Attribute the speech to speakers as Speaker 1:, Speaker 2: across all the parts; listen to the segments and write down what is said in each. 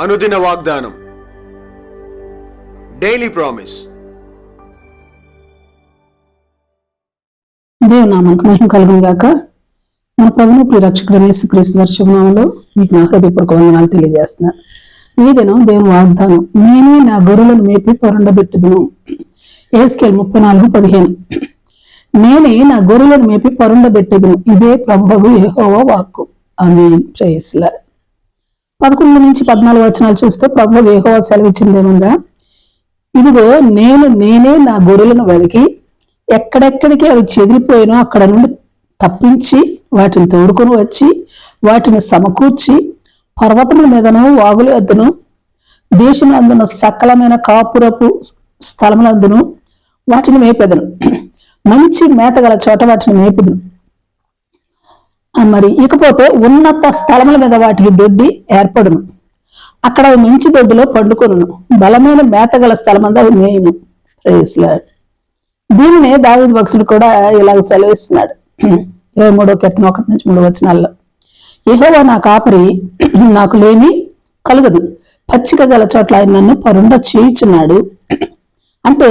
Speaker 1: అనుదిన వాగ్దానం. Daily promise
Speaker 2: దేవునామానికి మహిమ కలుగును గాక. మన ప్రభుని ప్రియ రక్షకుడైన యేసుక్రీస్తు వర్షభనామంలో మీకు నా హృదయపూర్వక వందనాలు తెలియజేస్తున్నా. ఈ దినం దేవుని వాగ్దానం నేనే నా గొర్రెలను మేపి పొరండబెట్టుదును. ఏస్కేల్ ముప్పై నాలుగు పదిహేను. నేనే నా గొర్రెలను మేపి పొరండబెట్టుదును. ఇదే ప్రభువు యహోవ వాక్కు. ఆమె ప్రేయస్లా పదకొండు నుంచి పద్నాలుగు వచనాలు చూస్తే ప్రభు యెహోవా సెలవిచ్చిందేముందా ఇదిగో నేను నేనే నా గొర్రెలను వెతికి ఎక్కడెక్కడికి అవి చెదిరిపోయినో అక్కడ నుండి తప్పించి వాటిని తోడుకొని వచ్చి వాటిని సమకూర్చి పర్వతముల మీదను వాగుల వద్దను దేశములందున సకలమైన కాపురపు స్థలములందును వాటిని మేపెదను. మంచి మేత గల చోట వాటిని మేపుదును. మరి. ఇకపోతే ఉన్నత స్థలముల మీద వాటికి దొడ్డి ఏర్పడును. అక్కడ మించి మంచి దొడ్డిలో పండుకొను బలమైన మేతగల స్థలమందు అవి మేయును Praise దీనినే దావిద్ భక్తుడు కూడా ఇలాగ సెలవిస్తున్నాడు. ఇరవై మూడో కీర్తన ఒకటి నుంచి మూడు వచనాల్లో. యెహోవా నా కాపరి నాకు లేమి కలగదు. పచ్చిక గల చోట్ల ఆయన నన్ను పరుండ చేయుచున్నాడు. అంటే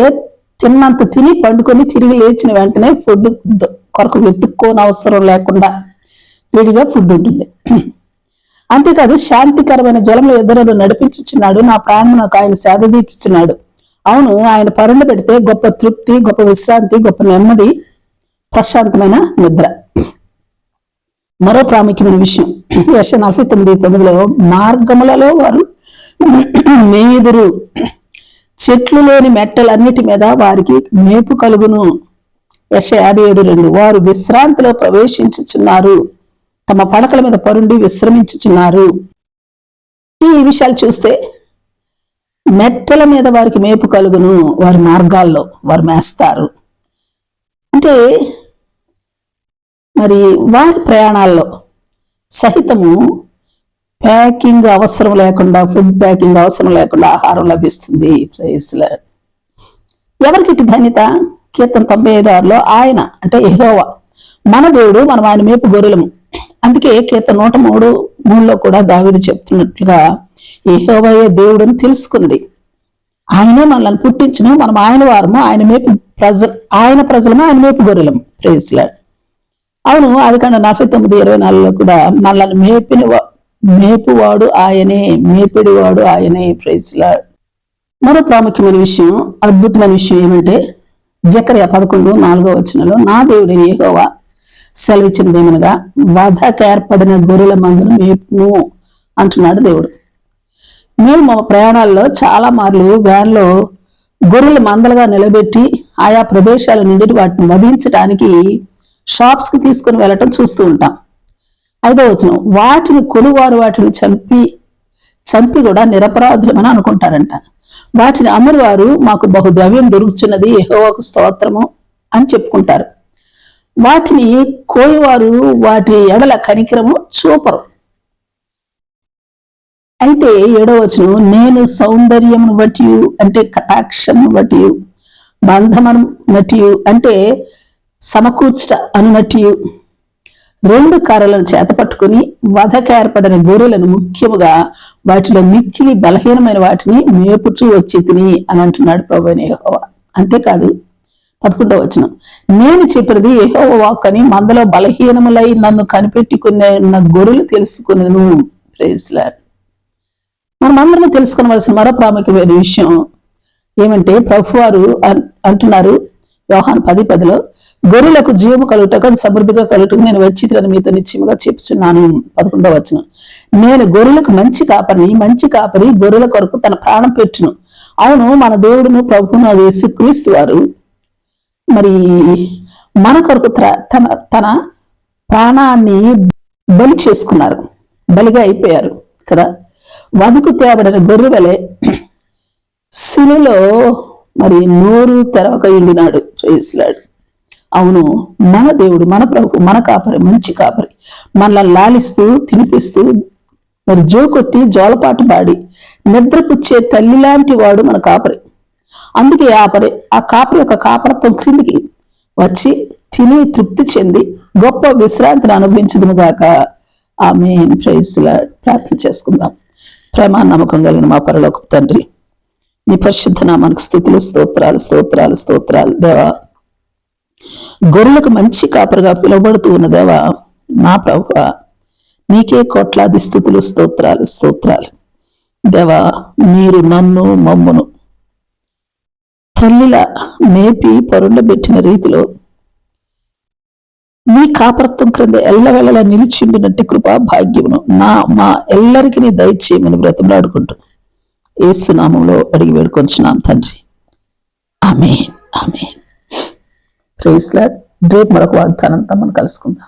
Speaker 2: తిన్నంత తిని పండుకొని తిరిగి లేచిన వెంటనే ఫుడ్ కొరకు వెతుక్కోని అవసరం లేకుండా విడిగా ఫుడ్ ఉంటుంది. అంతేకాదు శాంతికరమైన జలంలో ఎదురు నడిపించుచున్నాడు నా ప్రాణం నాకు ఆయన సేద తీర్చుచున్నాడు. అవును ఆయన పరుండ పెడితే గొప్ప తృప్తి గొప్ప విశ్రాంతి గొప్ప నెమ్మది ప్రశాంతమైన నిద్ర. మరో ప్రాముఖ్యమైన విషయం. యశ నలభై తొమ్మిది తొమ్మిదిలో మార్గములలో వారు మేదురు చెట్లు లేని మెట్టలన్నిటి మీద వారికి మేపు కలుగును. యశ యాభై ఏడు రెండు వారు విశ్రాంతిలో ప్రవేశించుచున్నారు. తమ పడకల మీద పరుండి విశ్రమించుచున్నారు. ఈ విషయాలు చూస్తే మెట్టల మీద వారికి మేపు కలుగును వారి మార్గాల్లో వారు మేస్తారు. అంటే మరి వారి ప్రయాణాల్లో సహితము ప్యాకింగ్ అవసరం లేకుండా ఫుడ్ ప్యాకింగ్ అవసరం లేకుండా ఆహారం లభిస్తుంది. ప్రైస్ల ఎవరికి ధన్యత? కీర్తన తొంభై ఐదు ఆరులో ఆయన అంటే ఎహోవా మన దేవుడు మనం ఆయన మేపు గొర్రెలము. అందుకే కేత నూట మూడు మూడులో కూడా దావిది చెప్తున్నట్లుగా ఎహోవయే దేవుడని తెలుసుకున్నది. ఆయనే మనల్ని పుట్టించిన మనం ఆయన వారము ఆయన మేపు ప్రజ ఆయన ప్రజలము ఆయన మేపు గొర్రెలం ప్రేస్లాడ్ అవును అది కానీ నలభై తొమ్మిది ఇరవై నాలుగులో కూడా మనల్ని మేపిన వా- మేపువాడు ఆయనే మేపిడివాడు ఆయనే. ప్రైజ్లాడ్ మరో ప్రాముఖ్యమైన విషయం అద్భుతమైన విషయం ఏమంటే జకర్య పదకొండు నాలుగో వచనంలో నా దేవుడి ఏహోవా సెలవిచ్చినదేమనగా వధకు ఏర్పడిన గొర్రెల మందును మేపును అంటున్నాడు దేవుడు. మేము మా ప్రయాణాల్లో చాలా మార్లు వ్యాన్లో గొర్రెలు మందలుగా నిలబెట్టి ఆయా ప్రదేశాల నుండి వాటిని వధించడానికి షాప్స్కి తీసుకుని వెళ్ళటం చూస్తూ ఉంటాం. ఐదో వచనం వాటిని కొనువారు వాటిని చంపి చంపి కూడా నిరపరాధులమని అనుకుంటారంట. వాటిని అమరువారు మాకు బహుద్రవ్యం దొరుకుతున్నది యహోవకు స్తోత్రము అని చెప్పుకుంటారు. వాటిని కోయవారు వాటి ఎడల కనికరము చూపరు. అయితే ఏడో వచనం నేను సౌందర్యమును బట్టి అంటే కటాక్షమును బట్టి బంధమను నటి అంటే సమకూర్చట అనునట్టి రెండు కర్రలను చేతపట్టుకుని వధకు ఏర్పడిన గొర్రెలను ముఖ్యముగా వాటిలో మిక్కిలి బలహీనమైన వాటిని మేపుచూ వచ్చి తిని అని అంటున్నాడు ప్రభు అంతేకాదు పదకొండవ వచనం. నేను చెప్పినది ఏహో వాక్ అని మందలో బలహీనములై నన్ను కనిపెట్టుకునే నా గొర్రెలు తెలుసుకునేను. ప్రేస్లాడ్ అందరం తెలుసుకోవలసిన మరో ప్రాముఖ్యమైన విషయం ఏమంటే ప్రభువారు అన్- అంటున్నారు వ్యవహాన్ పది పదిలో గొర్రెలకు జీవము కలుగుటకు అది సమృద్ధిగా కలుగుటకు నేను వచ్చి తిరని మీతో నిశ్చయముగా చెప్తున్నాను పదకొండవ వచ్చిన నేను గొర్రెలకు మంచి కాపరిని మంచి కాపరి గొర్రెల కొరకు తన ప్రాణం పెట్టును. అవును మన దేవుడును ప్రభువును అది యేసుక్రీస్తు వారు మరి మన కొరకు త్ర- తన తన ప్రాణాన్ని బలి చేసుకున్నారు. బలిగా అయిపోయారు కదా? వదుకు తేబడిన గొర్రెవలే శిలులో మరి నోరు తెరవక ఉండినాడు చేసినాడు అవును మన దేవుడు మన ప్రభు మన కాపరి మంచి కాపరి. మనల్ని లాలిస్తూ తినిపిస్తూ మరి జోకొట్టి జోలపాటు పాడి నిద్రపుచ్చే తల్లి లాంటి వాడు మన కాపరి. అందుకే ఆ పరి ఆ కాపరి యొక్క కాపరత్వం క్రిందికి వచ్చి తిని తృప్తి చెంది గొప్ప విశ్రాంతిని అనుభవించదుము గాక. ఆమె ప్రైస్లా ప్రార్థన చేసుకుందాం. ప్రేమ నమ్మకం కలిగిన మా పరలోక తండ్రి నీ పరిశుద్ధ నామానికి స్థుతులు స్తోత్రాలు స్తోత్రాలు స్తోత్రాలు. దేవా గొర్రెలకు మంచి కాపరిగా పిలువబడుతూ ఉన్న దేవా నా ప్రభు నీకే కోట్లాది స్థుతులు స్తోత్రాలు స్తోత్రాలు. దేవా మీరు నన్ను మమ్మును తల్లిలా మేపి పరుండబెట్టిన రీతిలో నీ కాపరత్వం క్రింద ఎల్లవెళ్ళల నిలిచిండినట్టు కృపా భాగ్యమును. నా మా ఎల్లరికి నీ దయచేయమని బ్రతిమలాడుకుంటూ ఏసునామంలో అడిగి వేడుకొంచున్నాం తండ్రి. ఆమెన్. ఆమెన్. ప్రేస్లాడ్ రేపు మరొక వాగ్దానంతో మనం కలుసుకుందాం.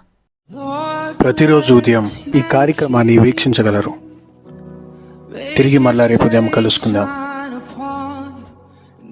Speaker 1: ప్రతిరోజు ఉదయం ఈ కార్యక్రమాన్ని వీక్షించగలరు. తిరిగి మళ్ళా రేపు ఉదయం కలుసుకుందాం.